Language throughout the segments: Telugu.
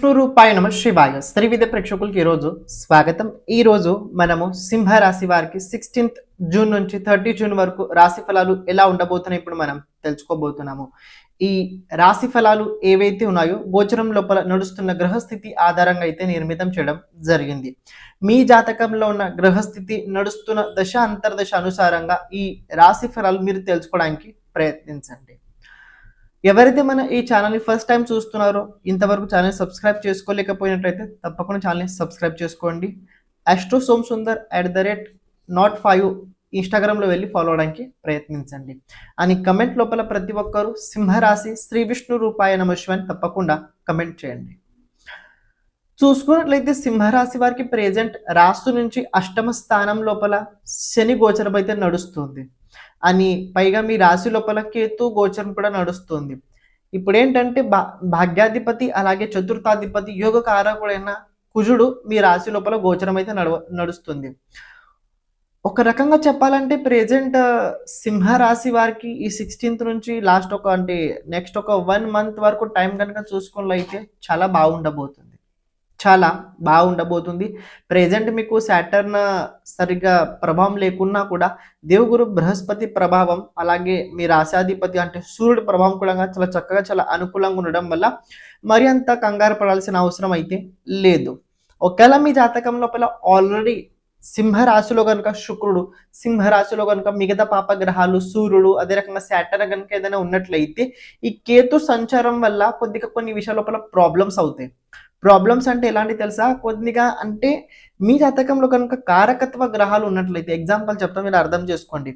విష్ణు రూపాయ నమ శివాయ. స్త్రీ విద్య ప్రేక్షకులకి ఈరోజు స్వాగతం. ఈ రోజు మనము సింహ రాశి వారికి సిక్స్టీన్త్ జూన్ నుంచి థర్టీ జూన్ వరకు రాశి ఫలాలు ఎలా ఉండబోతున్నాయి ఇప్పుడు మనం తెలుసుకోబోతున్నాము. ఈ రాశి ఫలాలు ఏవైతే ఉన్నాయో గోచరం లోపల నడుస్తున్న గ్రహస్థితి ఆధారంగా అయితే నిర్మితం చేయడం జరిగింది. మీ జాతకంలో ఉన్న గ్రహస్థితి నడుస్తున్న దశ అంతర్దశ అనుసారంగా ఈ రాశి ఫలాలు మీరు తెలుసుకోవడానికి ప్రయత్నించండి. ఎవరైతే మన ఈ ఛానల్ని ఫస్ట్ టైం చూస్తున్నారో ఇంతవరకు ఛానల్ సబ్స్క్రైబ్ చేసుకోలేకపోయినట్లయితే తప్పకుండా ఛానల్ని సబ్స్క్రైబ్ చేసుకోండి. Astro Som Sundar at the rate not five ఇన్స్టాగ్రామ్లో వెళ్ళి ఫాలో అవడానికి ప్రయత్నించండి. అని కమెంట్ లోపల ప్రతి ఒక్కరూ సింహరాశి శ్రీ విష్ణు రూపాయ నమశివాన్ని తప్పకుండా కమెంట్ చేయండి. చూసుకున్నట్లయితే సింహరాశి వారికి ప్రెజెంట్ రాస్తు నుంచి అష్టమ స్థానం లోపల శని గోచరం అయితే నడుస్తుంది. అని పైగా మీ రాశి లోపల కేతు గోచరం కూడా నడుస్తుంది. ఇప్పుడు ఏంటంటే భా భాగ్యాధిపతి అలాగే చతుర్థాధిపతి యోగ కారకుడైన కుజుడు మీ రాశి లోపల గోచరం అయితే నడవ నడుస్తుంది. ఒక రకంగా చెప్పాలంటే ప్రెజెంట్ సింహ రాశి వారికి ఈ సిక్స్టీన్త్ నుంచి లాస్ట్ ఒక అంటే నెక్స్ట్ ఒక వన్ మంత్ వరకు టైం కనుక చూసుకున్నట్లయితే చాలా బాగుండబోతుంది. చాలా బాగుండబోతుంది. ప్రెజెంట్ మీకు సాటర్న్ సరిగ్గా ప్రభావం లేకున్నా కూడా దేవుగురు బృహస్పతి ప్రభావం అలాగే మీ రాశాధిపతి అంటే సూర్యుడు ప్రభావం కూడా చాలా చక్కగా చాలా అనుకూలంగా ఉండడం వల్ల మరి అంత కంగారు పడాల్సిన అవసరం అయితే లేదు. ఒకవేళ మీ జాతకం లోపల ఆల్రెడీ సింహరాశిలో కనుక శుక్రుడు సింహరాశిలో కనుక మిగతా పాప గ్రహాలు సూర్యుడు అదే రకంగా శాటర్ కనుక ఏదైనా ఉన్నట్లయితే ఈ కేతు సంచారం వల్ల కొద్దిగా కొన్ని విషయాల లోపల ప్రాబ్లమ్స్ అవుతాయి. ప్రాబ్లమ్స్ అంటే ఎలాంటి తెలుసా? కొద్దిగా అంటే మీ జాతకంలో కనుక కారకత్వ గ్రహాలు ఉన్నట్లయితే ఎగ్జాంపుల్ చెప్తాం మీరు అర్థం చేసుకోండి.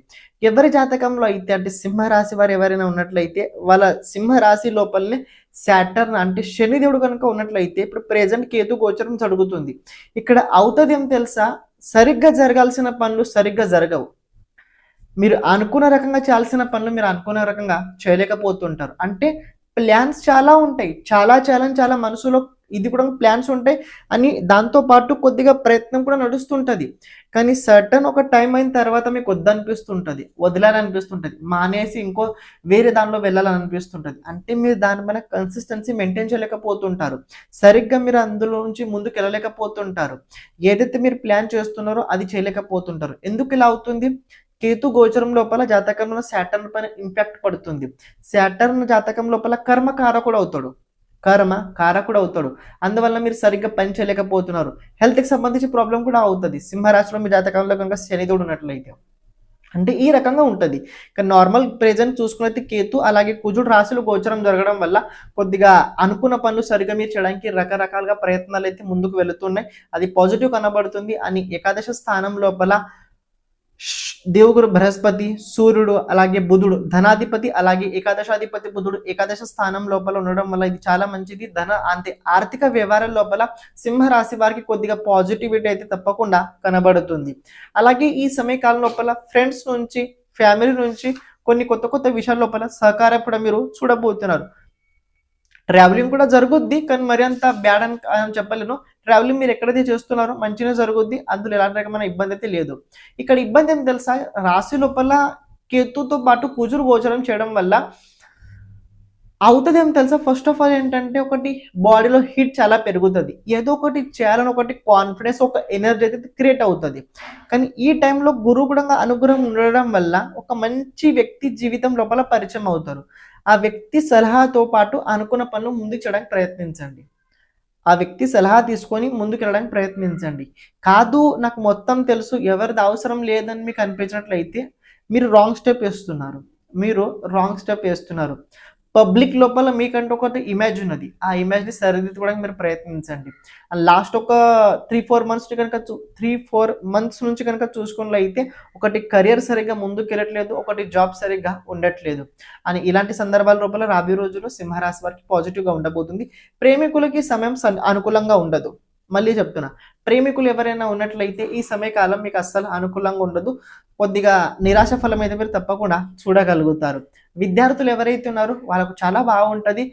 ఎవరి జాతకంలో అయితే అంటే సింహరాశి వారు ఎవరైనా ఉన్నట్లయితే వాళ్ళ సింహరాశి లోపలనే శాటర్న్ అంటే శనిదేవుడు కనుక ఉన్నట్లయితే ఇప్పుడు ప్రెజెంట్ కేతు గోచరం జరుగుతుంది. ఇక్కడ అవుతుంది ఏం తెలుసా? సరిగ్గా జరగాల్సిన పనులు సరిగ్గా జరగవు. మీరు అనుకున్న రకంగా చేయాల్సిన పనులు మీరు అనుకున్న రకంగా చేయలేకపోతుంటారు. అంటే ప్లాన్స్ చాలా ఉంటాయి. చాలా చాలా చాలా మనసులో ఇది కూడా ప్లాన్స్ ఉంటాయి అని దాంతో పాటు కొద్దిగా ప్రయత్నం కూడా నడుస్తుంటది. కానీ సర్టన్ ఒక టైం అయిన తర్వాత మీకు వద్దనిపిస్తుంటుంది. వదిలాలనిపిస్తుంటది. మానేసి ఇంకో వేరే దానిలో వెళ్ళాలని అనిపిస్తుంటది అంటే మీరు దానిపైన కన్సిస్టెన్సీ మెయింటైన్ చేయలేకపోతుంటారు. సరిగ్గా మీరు అందులో నుంచి ముందుకు వెళ్ళలేకపోతుంటారు. ఏదైతే మీరు ప్లాన్ చేస్తున్నారో అది చేయలేకపోతుంటారు. ఎందుకు ఇలా అవుతుంది? కేతు గోచరం లోపల జాతకంలో శాటర్న్ పైన ఇంపాక్ట్ పడుతుంది. శాటర్న్ జాతకం లోపల కర్మ కారకుడు అవుతాడు. కర్మ కారకుడు అవుతాడు. అందువల్ల మీరు సరిగ్గా పని చేయలేకపోతున్నారు. హెల్త్కి సంబంధించి ప్రాబ్లం కూడా అవుతుంది. సింహరాశిలో మీ జాతకంలో కనుక శనిదేవుడు ఉన్నట్లయితే. అంటే ఈ రకంగా ఉంటుంది. కానీ నార్మల్ ప్రెజెంట్ చూసుకున్నైతే కేతు అలాగే కుజుడు రాశులు గోచరం జరగడం వల్ల కొద్దిగా అనుకున్న పనులు సరిగా మీరు చేయడానికి రకరకాలుగా ప్రయత్నాలు అయితే ముందుకు వెళుతున్నాయి. అది పాజిటివ్ కనబడుతుంది అని ఏకాదశ స్థానం లోపల దేవుగురు బృహస్పతి సూర్యుడు అలాగే బుధుడు ధనాధిపతి అలాగే ఏకాదశాధిపతి బుధుడు ఏకాదశ స్థానం లోపల ఉండడం వల్ల ఇది చాలా మంచిది. ధన అంతే ఆర్థిక వ్యవహారాల లోపల సింహ రాశి వారికి కొద్దిగా పాజిటివిటీ అయితే తప్పకుండా కనబడుతుంది. అలాగే ఈ సమయకాలం లోపల ఫ్రెండ్స్ నుంచి ఫ్యామిలీ నుంచి కొన్ని కొత్త కొత్త విషయాల లోపల సహకారం కూడా మీరు చూడబోతున్నారు. ట్రావెలింగ్ కూడా జరుగుద్ది కానీ మరి అంత బ్యాడ్ అని అని చెప్పలేను. ట్రావెలింగ్ మీరు ఎక్కడైతే చేస్తున్నారో మంచిగా జరుగుద్ది అందులో ఎలాంటి రకమైన ఇబ్బంది అయితే లేదు. ఇక్కడ ఇబ్బంది ఏం తెలుసా? రాశి లోపల కేతుతో పాటు కుజురు గోచరం చేయడం వల్ల అవుతుంది ఏం తెలుసా? ఫస్ట్ ఆఫ్ ఆల్ ఏంటంటే ఒకటి బాడీలో హీట్ చాలా పెరుగుతుంది. ఏదో ఒకటి చేయాలని ఒకటి కాన్ఫిడెన్స్ ఒక ఎనర్జీ అయితే క్రియేట్ అవుతుంది. కానీ ఈ టైంలో గురువు కూడా అనుగ్రహం ఉండడం వల్ల ఒక మంచి వ్యక్తి జీవితం లోపల పరిచయం అవుతారు. ఆ వ్యక్తి సలహాతో పాటు అనుకున్న పనులు ముందుకు చేయడానికి ప్రయత్నించండి. ఆ వ్యక్తి సలహా తీసుకొని ముందుకు వెళ్ళడానికి ప్రయత్నించండి. కాదు నాకు మొత్తం తెలుసు ఎవరిది అవసరం లేదని మీకు అనిపించినట్లయితే మీరు రాంగ్ స్టెప్ వేస్తున్నారు. మీరు రాంగ్ స్టెప్ వేస్తున్నారు. పబ్లిక్ లోపల మీకంటే ఒకటి ఇమేజ్ ఉన్నది. ఆ ఇమేజ్ని సరిదిద్దుకోవడానికి మీరు ప్రయత్నించండి. లాస్ట్ ఒక త్రీ ఫోర్ మంత్స్ కనుక త్రీ ఫోర్ మంత్స్ నుంచి కనుక చూసుకున్నట్లయితే ఒకటి కెరియర్ సరిగ్గా ముందుకు వెళ్ళట్లేదు ఒకటి జాబ్ సరిగ్గా ఉండట్లేదు. అని ఇలాంటి సందర్భాల లోపల రాబోయే రోజుల్లో సింహరాశి వారికి పాజిటివ్గా ఉండబోతుంది. ప్రేమికులకి సమయం సన్- అనుకూలంగా ఉండదు. మళ్ళీ చెప్తున్నా ప్రేమికులు ఎవరైనా ఉన్నట్లయితే ఈ సమయకాలం మీకు అస్సలు అనుకూలంగా ఉండదు. కొద్దిగా నిరాశ ఫలం అయితే మీరు తప్పకుండా చూడగలుగుతారు. విద్యార్థులు ఎవరైతే ఉన్నారో వాళ్ళకు చాలా బాగుంటుంది.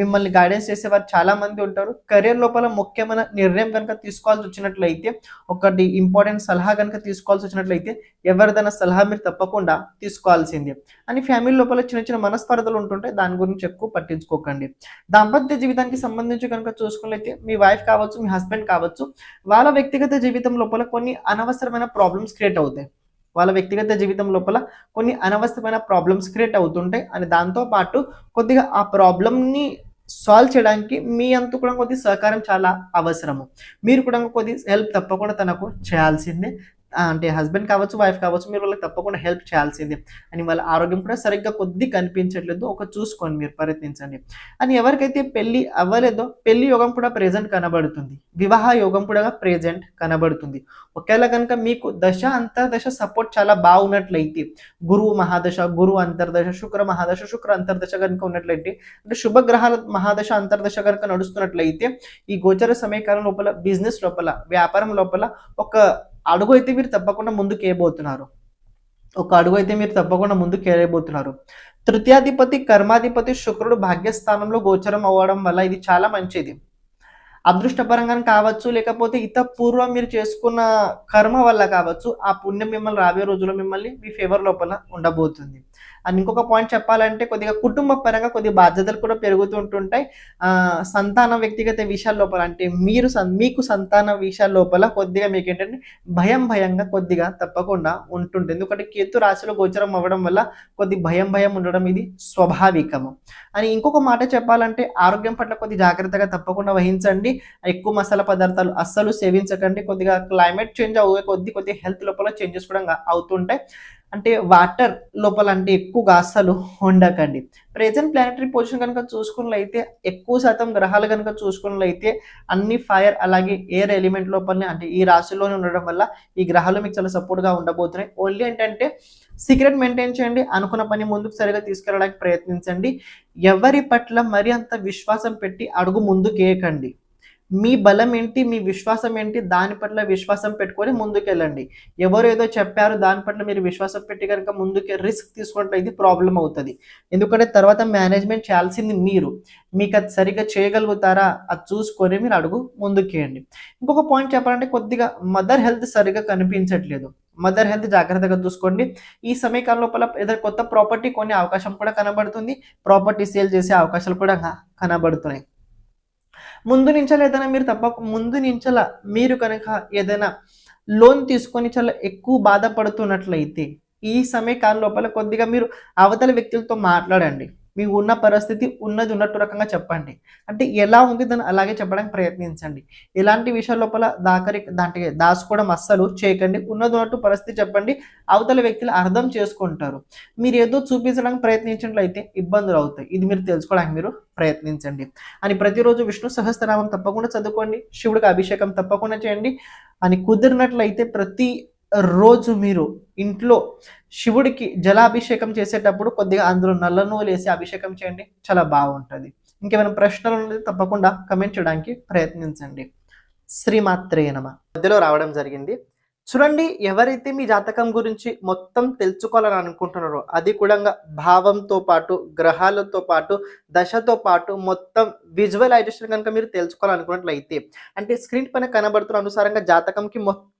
మిమ్మల్ని గైడెన్స్ చేసేవారు చాలా మంది ఉంటారు. కెరీర్ లోపల ముఖ్యమైన నిర్ణయం కనుక తీసుకోవాల్సి వచ్చినట్లయితే ఒకటి ఇంపార్టెంట్ సలహా కనుక తీసుకోవాల్సి వచ్చినట్లయితే ఎవరిదైనా సలహా మీరు తప్పకుండా తీసుకోవాల్సిందే. అని ఫ్యామిలీ లోపల చిన్న చిన్న మనస్పర్ధలు ఉంటుంటాయి దాని గురించి ఎక్కువ పట్టించుకోకండి. దాంపత్య జీవితానికి సంబంధించి కనుక చూసుకున్నట్లయితే మీ వైఫ్ కావచ్చు మీ హస్బెండ్ కావచ్చు వాళ్ళ వ్యక్తిగత జీవితం లోపల కొన్ని అనవసరమైన ప్రాబ్లమ్స్ క్రియేట్ అవుతాయి. వాళ్ళ వ్యక్తిగత జీవితం లోపల కొన్ని అనవసరమైన ప్రాబ్లమ్స్ క్రియేట్ అవుతుంటాయి. అని దాంతో పాటు కొద్దిగా ఆ ప్రాబ్లమ్ని సాల్వ్ చేయడానికి మీ అంతు కూడా కొద్ది సహకారం చాలా అవసరము. మీరు కూడా కొద్ది హెల్ప్ తప్పకుండా తనకు చేయాల్సిందే. అంటే హస్బెండ్ కావచ్చు వైఫ్ కావచ్చు మీరు వాళ్ళకి తప్పకుండా హెల్ప్ చేయాల్సిందే. అని వాళ్ళ ఆరోగ్యం కూడా సరిగ్గా కొద్ది కనిపించట్లేదు. ఒక చూసుకోండి మీరు ప్రయత్నించండి. అని ఎవరికైతే పెళ్ళి అవ్వలేదో పెళ్ళి యోగం కూడా ప్రెజెంట్ కనబడుతుంది. వివాహ యోగం కూడా ప్రెజెంట్ కనబడుతుంది. ఒకవేళ కనుక మీకు దశ అంతర్దశ సపోర్ట్ చాలా బాగున్నట్లయితే గురువు మహాదశ గురువు అంతర్దశ శుక్ర మహాదశ శుక్ర అంతర్దశ కనుక ఉన్నట్లయితే అంటే శుభగ్రహాల మహాదశ అంతర్దశ కనుక నడుస్తున్నట్లయితే ఈ గోచర సమయకాలం లోపల బిజినెస్ లోపల వ్యాపారం లోపల ఒక అడుగు అయితే మీరు తప్పకుండా ముందుకు వేయబోతున్నారు. ఒక అడుగు అయితే మీరు తప్పకుండా ముందుకు వేయబోతున్నారు. తృతీయాధిపతి కర్మాధిపతి శుక్రుడు భాగ్యస్థానంలో గోచరం అవ్వడం వల్ల ఇది చాలా మంచిది. అదృష్టపరంగా కావచ్చు లేకపోతే ఇత పూర్వం మీరు చేసుకున్న కర్మ వల్ల కావచ్చు ఆ పుణ్యం మిమ్మల్ని రాబోయే రోజుల్లో మిమ్మల్ని మీ ఫేవర్ లోపల ఉండబోతుంది. అండ్ ఇంకొక పాయింట్ చెప్పాలంటే కొద్దిగా కుటుంబ పరంగా కొద్దిగా బాధ్యతలు కూడా పెరుగుతుంటుంటాయి ఉంటుంటాయి. సంతాన వ్యక్తిగత విషయాల లోపల అంటే మీరు మీకు సంతాన విషయాల లోపల కొద్దిగా మీకు ఏంటంటే భయం భయంగా కొద్దిగా తప్పకుండా ఉంటుంటుంది. ఎందుకంటే కేతు రాశిలో గోచరం అవ్వడం వల్ల కొద్ది భయం భయం ఉండడం ఇది స్వాభావికము. అని ఇంకొక మాట చెప్పాలంటే ఆరోగ్యం పట్ల కొద్ది జాగ్రత్తగా తప్పకుండా వహించండి. ఎక్కువ మసాలా పదార్థాలు అస్సలు సేవించకండి. కొద్దిగా క్లైమేట్ చేంజ్ అవ్వే కొద్ది కొద్ది హెల్త్ లోపల చేంజెస్ కూడా అవుతుంటాయి. అంటే వాటర్ లోపల అంటే ఎక్కువగా అస్సలు ఉండకండి. ప్రెజెంట్ ప్లానటరీ పొజిషన్ కనుక చూసుకున్నట్లయితే ఎక్కువ శాతం గ్రహాలు కనుక చూసుకున్నట్లయితే అన్ని ఫైర్ అలాగే ఎయిర్ ఎలిమెంట్ లోపలనే అంటే ఈ రాశిలోనే ఉండడం వల్ల ఈ గ్రహాలు మీకు చాలా సపోర్ట్గా ఉండబోతున్నాయి. ఓన్లీ ఏంటంటే సీక్రెట్ మెయింటైన్ చేయండి అనుకున్న పని ముందుకు సరిగా తీసుకెళ్ళడానికి ప్రయత్నించండి. ఎవరి పట్ల మరి అంత విశ్వాసం పెట్టి అడుగు ముందుకేయకండి. మీ బలం ఏంటి మీ విశ్వాసం ఏంటి దాని పట్ల విశ్వాసం పెట్టుకొని ముందుకెళ్ళండి. ఎవరు ఏదో చెప్పారు దాని పట్ల మీరు విశ్వాసం పెట్టి కనుక ముందుకే రిస్క్ తీసుకున్నట్లయితే ప్రాబ్లం అవుతుంది. ఎందుకంటే తర్వాత మేనేజ్మెంట్ చేయాల్సింది మీరు. మీకు అది సరిగ్గా చేయగలుగుతారా అది చూసుకొని మీరు అడుగు ముందుకేయండి. ఇంకొక పాయింట్ చెప్పాలంటే కొద్దిగా మదర్ హెల్త్ సరిగ్గా కనిపించట్లేదు. మదర్ హెల్త్ జాగ్రత్తగా చూసుకోండి. ఈ సమయకాలం లోపల ఏదైనా కొత్త ప్రాపర్టీ కొనే అవకాశం కూడా కనబడుతుంది. ప్రాపర్టీ సేల్ చేసే అవకాశాలు కూడా కనబడుతున్నాయి. ముందు నుంచల ఏదైనా మీరు తప్పక ముందు నుంచల మీరు కనుక ఏదైనా లోన్ తీసుకొని చాలా ఎక్కువ బాధపడుతున్నట్లయితే ఈ సమయకాలం లోపల కొద్దిగా మీరు అవతల వ్యక్తులతో మాట్లాడండి. మీ ఉన్న పరిస్థితి ఉన్నది ఉన్నట్టు రకంగా చెప్పండి. అంటే ఎలా ఉంది దాన్ని అలాగే చెప్పడానికి ప్రయత్నించండి. ఎలాంటి విషయాల లోపల దాకరి దాంట్లో దాచుకోవడం అస్సలు చేయకండి. ఉన్నది ఉన్నట్టు పరిస్థితి చెప్పండి. అవతల వ్యక్తులు అర్థం చేసుకుంటారు. మీరు ఏదో చూపించడానికి ప్రయత్నించినట్లయితే ఇబ్బందులు అవుతాయి. ఇది మీరు తెలుసుకోవడానికి మీరు ప్రయత్నించండి. అని ప్రతిరోజు విష్ణు సహస్రనామం తప్పకుండా చదువుకోండి. శివుడికి అభిషేకం తప్పకుండా చేయండి. అని కుదిరినట్లయితే ప్రతి రోజు మీరు ఇంట్లో శివుడికి జలాభిషేకం చేసేటప్పుడు కొద్దిగా అందులో నల్ల నువ్వులు వేసి అభిషేకం చేయండి. చాలా బాగుంటుంది. ఇంకేమైనా ప్రశ్నలు ఉంటే తప్పకుండా కమెంట్ చేయడానికి ప్రయత్నించండి. శ్రీమాత్రే నమ. మధ్యలో రావడం జరిగింది. చూడండి ఎవరైతే మీ జాతకం గురించి మొత్తం తెలుసుకోవాలని అనుకుంటున్నారో అది కూడా భావంతో పాటు గ్రహాలతో పాటు దశతో పాటు మొత్తం విజువలైజేషన్ కనుక మీరు తెలుసుకోవాలనుకున్నట్లయితే అంటే స్క్రీన్ పైన కనబడుతున్న అనుసారంగా జాతకంకి మొత్తం